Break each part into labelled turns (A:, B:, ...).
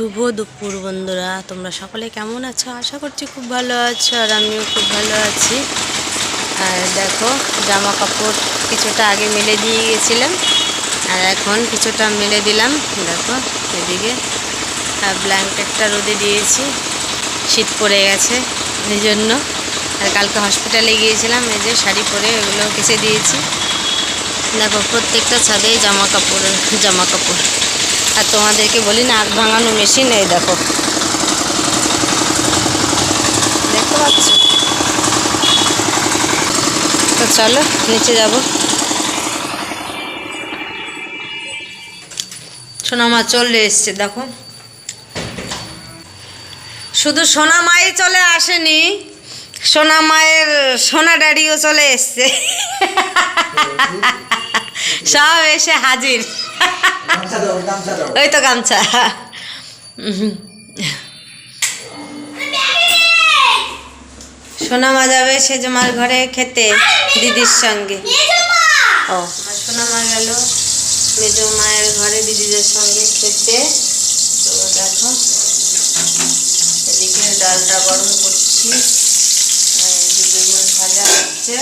A: শুভ দুপুর বন্ধুরা, তোমরা সকলে কেমন আছো? আশা করছি খুব ভালো আছো আর আমিও খুব ভালো আছি। আর দেখো, জামা কাপড় কিছুটা আগে মেলে দিয়ে গেছিলাম, আর এখন কিছুটা মেলে দিলাম। দেখো, এদিকে আর ব্ল্যাঙ্কেটটা রোদে দিয়েছি, শীত পড়ে গেছে এই জন্য আর কালকে হসপিটালে গিয়েছিলাম, এই যে শাড়ি পরে এগুলো কেচে দিয়েছি। দেখো, প্রত্যেকটা ছাদেই জামা কাপড় জামা কাপড়। আর তোমাদেরকে বলি না আগ ভাঙানো মেশিন এই দেখো। দেখতে পাচ্ছ? তো চলো নিচে যাব। সোনা মা চলে এসছে দেখো। শুধু সোনা মাই চলে আসেনি সোনা মায়ের সোনা ড্যাডিও চলে এসছে। সব এসে হাজির। ওই তো গামছা। সোনামা যাবে সেজমার ঘরে খেতে দিদির সঙ্গে। ও, আমার সোনামা গেল মেজো মায়ের ঘরে দিদিদের সঙ্গে খেতে। তো দেখো, এদিকে ডালটা গরম করছি। ভাজা হচ্ছে।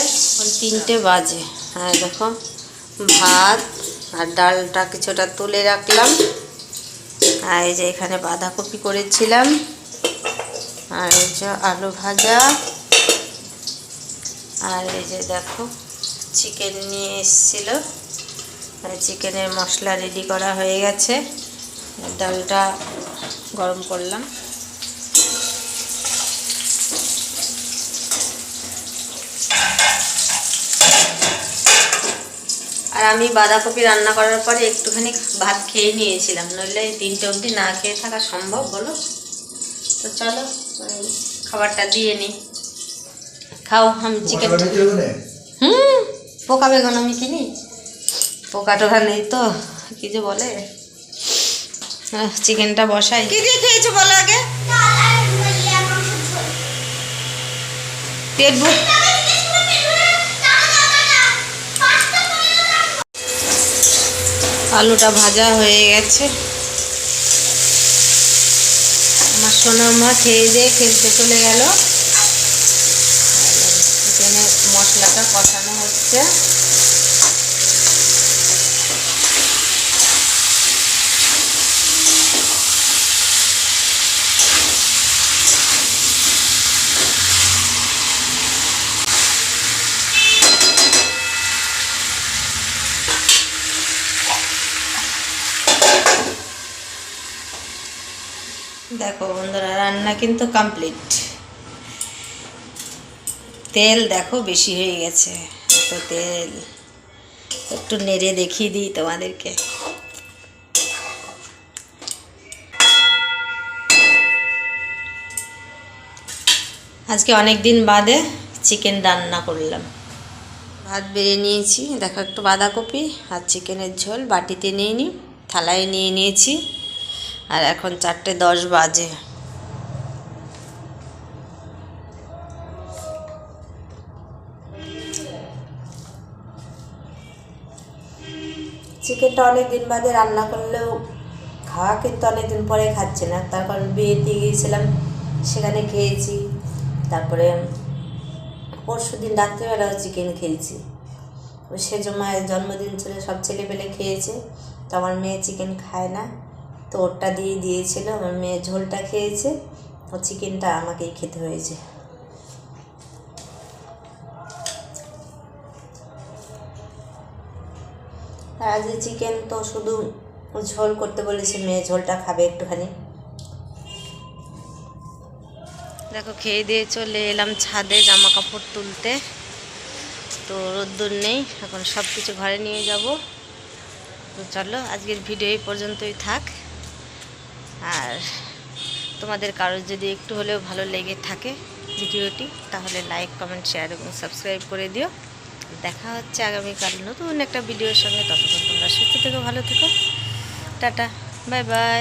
A: তিনটে বাজে। হ্যাঁ দেখো, ভাত আর ডালটা কিছুটা তুলে রাখলাম। আর এই যে এখানে বাঁধাকপি করেছিলাম। আর এই যে আলু ভাজা। আর এই যে দেখো চিকেন নিয়ে এসেছিল। চিকেনের মশলা রেডি করা হয়ে গেছে। ডালটা গরম করলাম। আর আমি বাঁধাকপি রান্না করার পরে একটুখানি ভাত খেয়ে নিয়েছিলাম। নইলে এই তিনটে অবধি না খেয়ে থাকা সম্ভব বলো? তো চলো খাবারটা দিয়ে নিই খাও আমি চিকেন? হুম পোকা বেগুন আমি কিনি। পোকা টোকা নেই তো কি যে বলে? চিকেনটা বসাই। কি দিয়ে খেয়েছো বলো আগে? পেট ভর আলুটা ভাজা হয়ে গেছে। আমার সোনার মা খেয়ে দিয়ে খেলতে চলে গেল। চিকেনে মশলাটা কষানো হচ্ছে। দেখো বন্ধুরা, রান্না কিন্তু কমপ্লিট তেল দেখো বেশি হয়ে গেছে, এত তেল। একটু নেড়ে দেখিয়ে দিই তোমাদেরকে। আজকে অনেক দিন বাদে চিকেন রান্না করলাম। ভাত বেড়ে নিয়েছি, দেখো একটু বাঁধাকপি আর চিকেনের ঝোল, বাটিতে নিয়ে নিই, থালায় নিয়ে নিয়েছি। আর এখন চারটে দশ বাজে। চিকেনটা অনেক দিন বাদে রান্না করলেও খাওয়া কিন্তু অনেক দিন পরে খাচ্ছে না। তারপর বিয়েতে গিয়েছিলাম, সেখানে খেয়েছি। তারপরে পরশু দিন রাত্রিবেলাও চিকেন খেয়েছি। ওই সেজ মায়ের জন্মদিন ছিল, সব ছেলে পেলে খেয়েছে। তো আমার মেয়ে চিকেন খায় না। তো ওরটা দিয়ে দিয়েছিল, আমার মেয়ে ঝোলটা খেয়েছে, ও চিকেনটা আমাকেই খেতে হয়েছে। আর আজকে চিকেন তো শুধু ঝোল করতে বলেছে, মেয়ে ঝোলটা খাবে একটুখানি। দেখো, খেয়ে দিয়ে চলে এলাম ছাদে জামা কাপড় তুলতে। তো রোদ্দুর নেই, এখন সব কিছু ঘরে নিয়ে যাব। তো চলো, আজকের ভিডিও এই পর্যন্তই থাক। আর তোমাদের কারোর যদি একটু হলেও ভালো লেগে থাকে ভিডিওটি, তাহলে লাইক কমেন্ট শেয়ার এবং সাবস্ক্রাইব করে দিও। দেখা হচ্ছে আগামীকাল নতুন একটা ভিডিওর সঙ্গে। ততক্ষণ তোমরা সুস্থ থেকো, ভালো থেকো। Tata bye bye